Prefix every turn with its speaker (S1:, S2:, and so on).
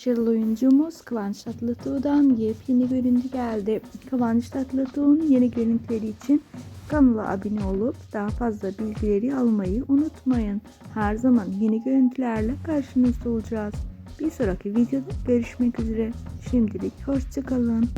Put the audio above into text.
S1: Başarılı oyuncumuz Kıvanç Tatlıtuğ'dan yepyeni görüntü geldi. Kıvanç Tatlıtuğ'un yeni görüntüleri için kanala abone olup daha fazla bilgileri almayı unutmayın. Her zaman yeni görüntülerle karşınızda olacağız. Bir sonraki videoda görüşmek üzere. Şimdilik hoşçakalın.